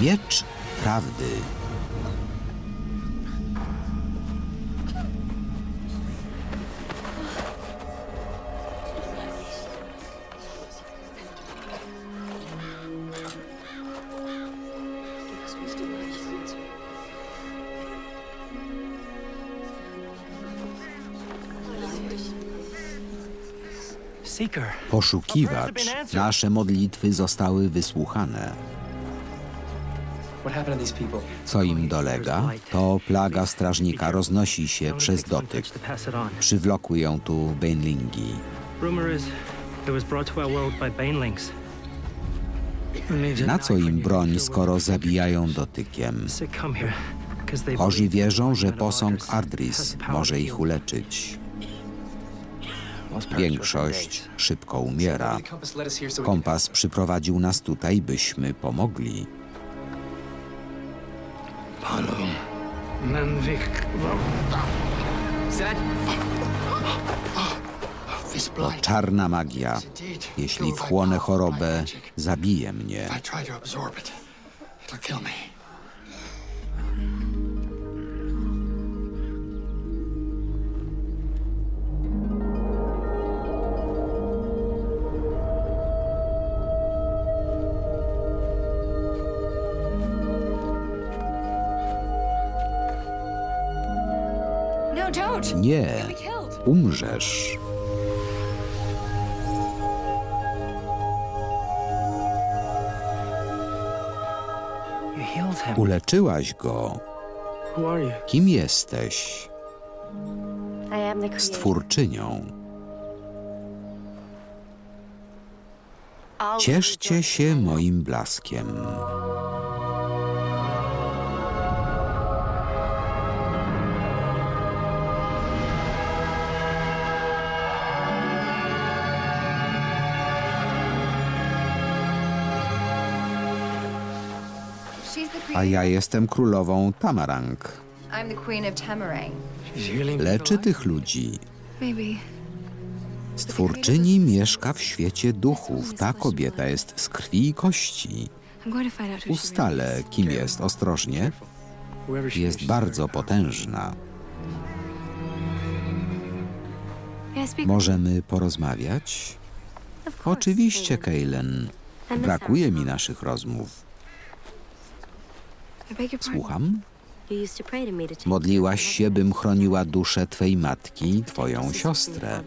Miecz prawdy. Poszukiwacz. Nasze modlitwy zostały wysłuchane. Co im dolega, to plaga strażnika roznosi się przez dotyk. Przywlokły ją tu Banelings. Na co im broń, skoro zabijają dotykiem? Chorzy wierzą, że posąg Ardris może ich uleczyć. Większość szybko umiera. Kompas przyprowadził nas tutaj, byśmy pomogli. To blind. czarna magia. Jeśli wchłonę chorobę, zabije mnie. Nie, umrzesz. You healed him. Uleczyłaś go. Who are you? Kim jesteś? Stwórczynią. Cieszcie się moim blaskiem. A ja jestem królową Tamarang. Leczy tych ludzi. Stwórczyni mieszka w świecie duchów. Ta kobieta jest z krwi i kości. Ustalę, kim jest ostrożnie. Jest bardzo potężna. Możemy porozmawiać? Oczywiście, miss Brakuje mi naszych rozmów. Słucham? Modliłaś się, bym chroniła duszę twej matki i twoją siostrę.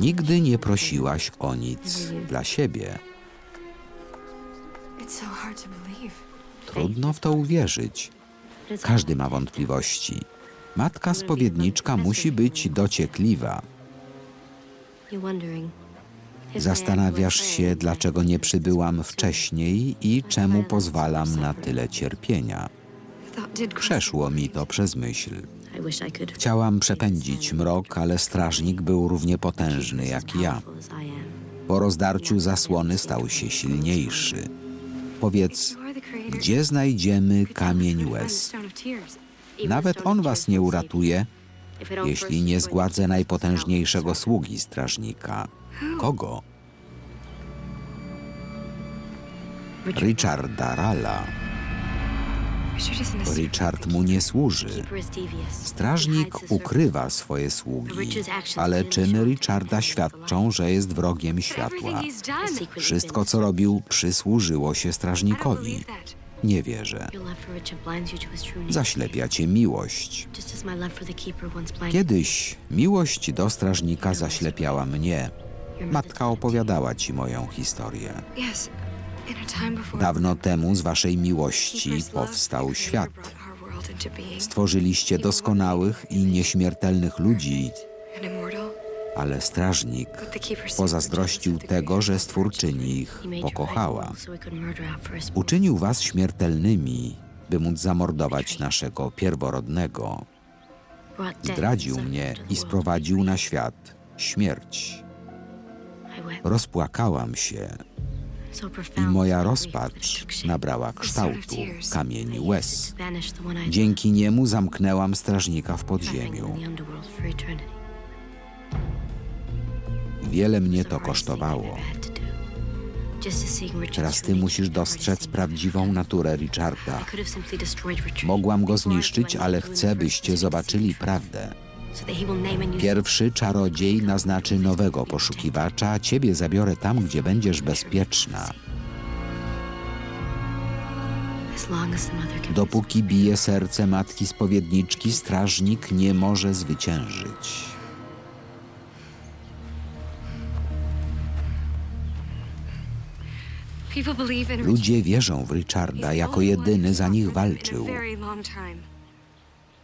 Nigdy nie prosiłaś o nic dla siebie. Trudno w to uwierzyć. Każdy ma wątpliwości. Matka spowiedniczka musi być dociekliwa. Zastanawiasz się, dlaczego nie przybyłam wcześniej i czemu pozwalam na tyle cierpienia. Przeszło mi to przez myśl. Chciałam przepędzić mrok, ale strażnik był równie potężny jak ja. Po rozdarciu zasłony stał się silniejszy. Powiedz, gdzie znajdziemy kamień łez? Nawet on was nie uratuje, jeśli nie zgładzę najpotężniejszego sługi strażnika. Kogo? Richarda Rala. Richard mu nie służy. Strażnik ukrywa swoje sługi, ale czyny Richarda świadczą, że jest wrogiem światła. Wszystko, co robił, przysłużyło się strażnikowi. Nie wierzę. Zaślepia cię miłość. Kiedyś miłość do strażnika zaślepiała mnie. Matka opowiadała ci moją historię. Dawno temu z waszej miłości powstał świat. Stworzyliście doskonałych i nieśmiertelnych ludzi, ale strażnik pozazdrościł tego, że stwórczyni ich pokochała. Uczynił was śmiertelnymi, by móc zamordować naszego pierworodnego. Zdradził mnie i sprowadził na świat śmierć. Rozpłakałam się i moja rozpacz nabrała kształtu kamieni used łez. Dzięki niemu zamknęłam strażnika w podziemiu. Wiele mnie to kosztowało. Teraz ty musisz dostrzec prawdziwą naturę Richarda. Mogłam go zniszczyć, ale chcę, byście zobaczyli prawdę. Pierwszy czarodziej naznaczy nowego poszukiwacza, a ciebie zabiorę tam, gdzie będziesz bezpieczna. Dopóki bije serce matki spowiedniczki, strażnik nie może zwyciężyć. Ludzie wierzą w Richarda, jako jedyny za nich walczył.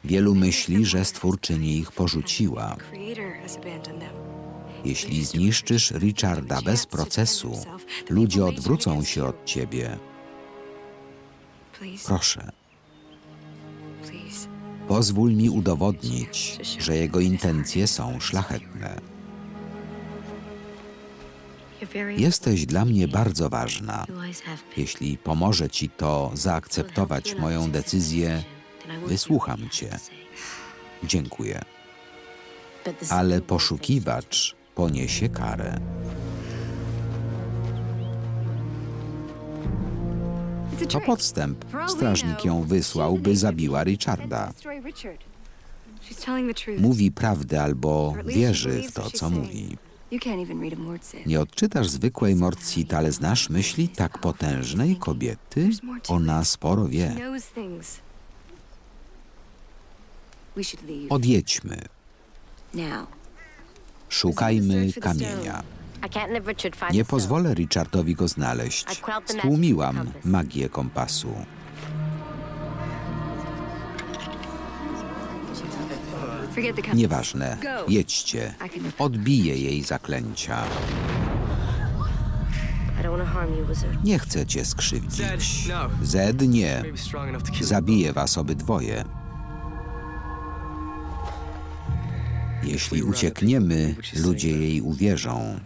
Wielu myśli, że stwórczyni ich porzuciła. Jeśli zniszczysz Richarda bez procesu, ludzie odwrócą się od ciebie. Proszę, pozwól mi udowodnić, że jego intencje są szlachetne. Jesteś dla mnie bardzo ważna. Jeśli pomoże ci to zaakceptować moją decyzję, wysłucham cię. Dziękuję. Ale poszukiwacz poniesie karę. To podstęp. Strażnik ją wysłał, by zabiła Richarda. Mówi prawdę albo wierzy w to, co mówi. Nie odczytasz zwykłej Mordsit, ale znasz myśli tak potężnej kobiety? Ona sporo wie. Odjedźmy. now. Szukajmy kamienia. I can't let Richard find Nie pozwolę Richardowi go znaleźć. Stłumiłam magię kompasu. Nieważne. Jedźcie. Odbiję jej zaklęcia. Nie chcę cię skrzywdzić. Zed, no. Nie. Zabiję was obydwoje. Jeśli uciekniemy, ludzie jej uwierzą.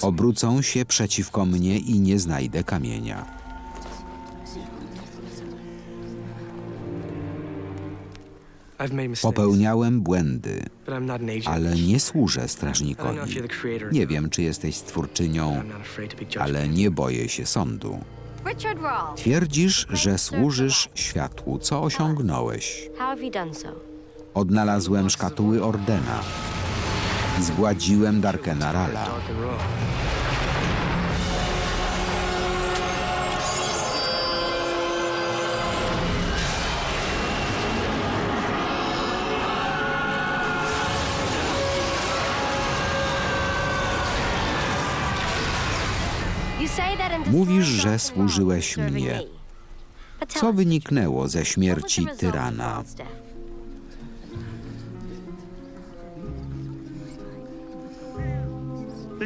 Obrócą się przeciwko mnie i nie znajdę kamienia. Popełniałem błędy, ale nie służę strażnikowi. Nie wiem, czy jesteś stwórczynią, ale nie boję się sądu. Twierdzisz, że służysz światłu. Co osiągnąłeś? Odnalazłem szkatuły Ordena. Zgładziłem Darkena Rala. Mówisz, że służyłeś mnie. Co wyniknęło ze śmierci tyrana?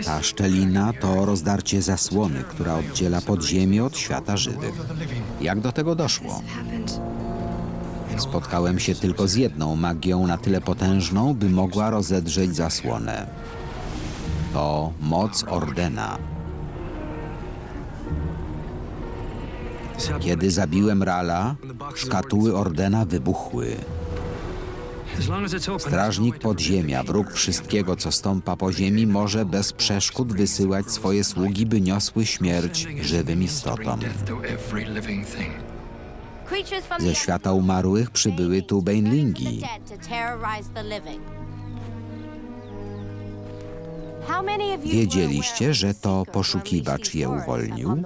Ta szczelina to rozdarcie zasłony, która oddziela podziemie od świata żywych. Jak do tego doszło? Spotkałem się tylko z jedną magią na tyle potężną, by mogła rozedrzeć zasłonę. To moc Ordena. Kiedy zabiłem Rala, szkatuły Ordena wybuchły. Strażnik podziemia, wróg wszystkiego, co stąpa po ziemi, może bez przeszkód wysyłać swoje sługi, by niosły śmierć żywym istotom. Ze świata umarłych przybyły tu you Wiedzieliście, że to poszukiwacz je uwolnił?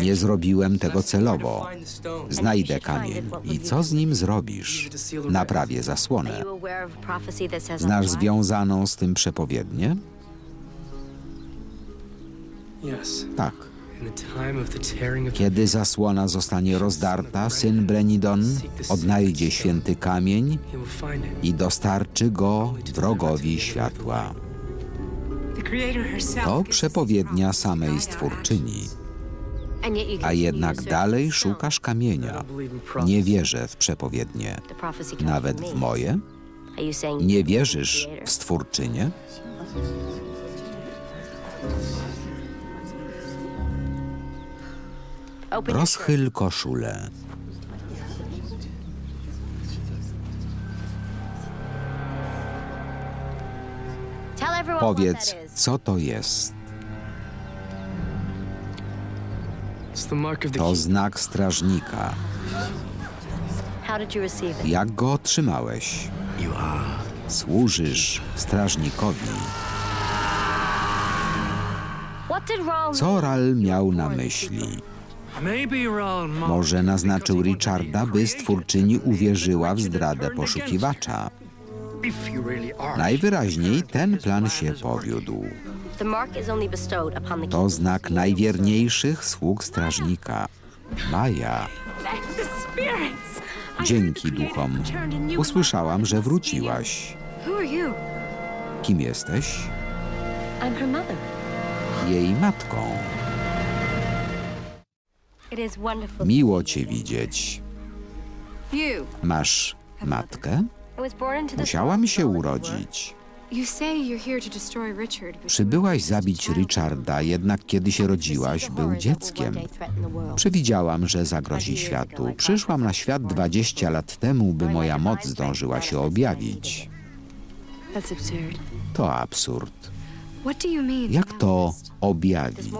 Nie zrobiłem tego celowo. Znajdę kamień. I co z nim zrobisz? Naprawię zasłonę. Znasz związaną z tym przepowiednię? Tak. Kiedy zasłona zostanie rozdarta, syn Brenidon odnajdzie święty kamień i dostarczy go wrogowi światła. To przepowiednia samej stwórczyni. A jednak dalej szukasz kamienia. Nie wierzę w przepowiednie, nawet w moje. Nie wierzysz w stwórczynię? Rozchyl koszulę. Powiedz, co to jest? To znak strażnika. How did you receive it? Jak go otrzymałeś? Służysz strażnikowi. What did Ral Co Ral miał na myśli? Może naznaczył Richarda, by stwórczyni uwierzyła w zdradę poszukiwacza. Najwyraźniej ten plan się powiódł. To znak najwierniejszych sług strażnika. Maja. Dzięki duchom. Usłyszałam, że wróciłaś. Kim jesteś? Jej matką. Miło cię widzieć. Masz matkę? Musiałam się urodzić. You say you're here to destroy Richard. but Przybyłaś zabić Richarda, jednak kiedy się rodziłaś, był dzieckiem. Przewidziałam, że zagrozi światu. Przyszłam na świat 20 lat temu, by moja moc zdążyła się objawić. That's absurd. To absurd. What do you mean? Jak to objawić?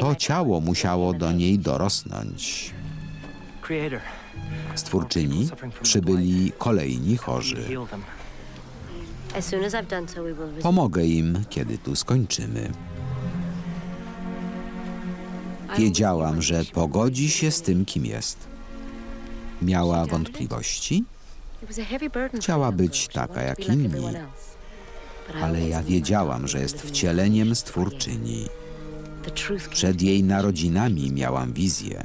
To ciało musiało do niej dorosnąć. Creator, Stwórczyni przybyli kolejni chorzy. Pomogę im, kiedy tu skończymy. Wiedziałam, że pogodzi się z tym, kim jest. Miała wątpliwości, Chciała być taka jak inni. ale ja wiedziałam, że jest wcieleniem stwórczyni. Przed jej narodzinami miałam wizję.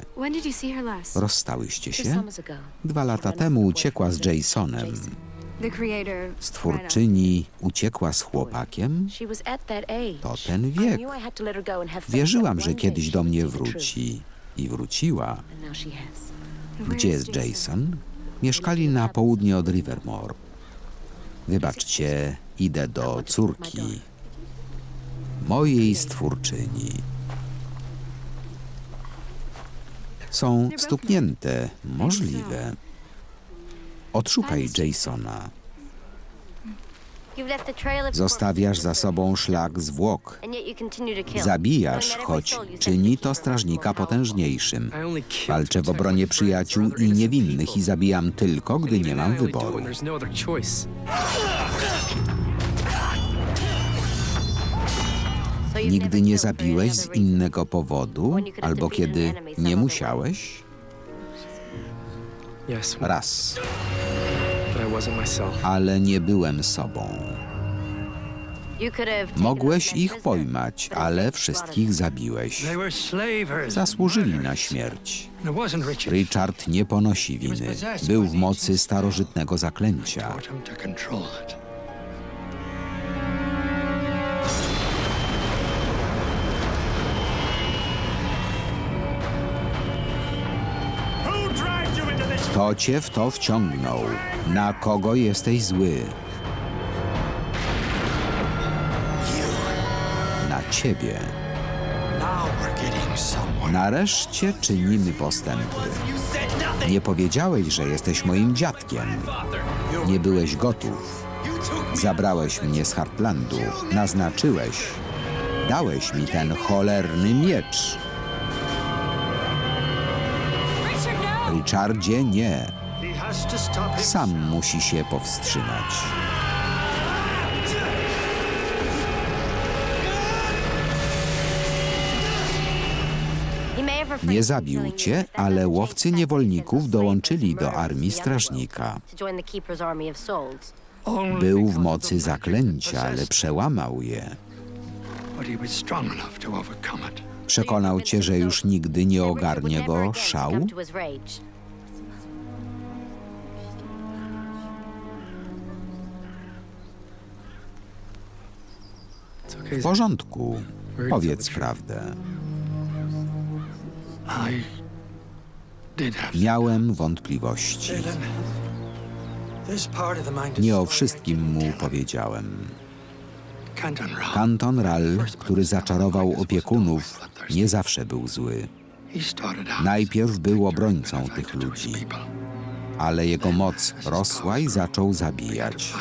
Rozstałyście się? Dwa lata temu uciekła z Jasonem. The creator. Stwórczyni uciekła z chłopakiem? To ten wiek. Wierzyłam, że kiedyś do mnie wróci. I wróciła. Gdzie jest Jason? Mieszkali na południe od Rivermore. Wybaczcie, idę do córki. Mojej stwórczyni. Są stuknięte. Możliwe. Odszukaj Jasona. Zostawiasz za sobą szlak zwłok. Zabijasz, choć czyni to strażnika potężniejszym. Walczę w obronie przyjaciół i niewinnych i zabijam tylko, gdy nie mam wyboru. Nigdy nie zabiłeś z innego powodu, albo kiedy nie musiałeś? Raz, ale nie byłem sobą. You could have taken Mogłeś ich pojmać, ale wszystkich zabiłeś. Zasłużyli na śmierć. Richard nie ponosi winy. Był w mocy starożytnego zaklęcia. Kto cię w to wciągnął? Na kogo jesteś zły? Na ciebie. Nareszcie czynimy postępy. Nie powiedziałeś, że jesteś moim dziadkiem. Nie byłeś gotów. Zabrałeś mnie z Heartlandu. Naznaczyłeś. Dałeś mi ten cholerny miecz. Richardzie, nie. Sam musi się powstrzymać. Nie zabił cię, ale łowcy niewolników dołączyli do armii strażnika. Był w mocy zaklęcia, ale przełamał je. Przekonał cię, że już nigdy nie ogarnie go szał? W porządku. Powiedz prawdę. Miałem wątpliwości. Nie o wszystkim mu powiedziałem. Canton Ral, który zaczarował opiekunów, nie zawsze był zły. Najpierw był obrońcą tych ludzi, ale jego moc rosła i zaczął zabijać.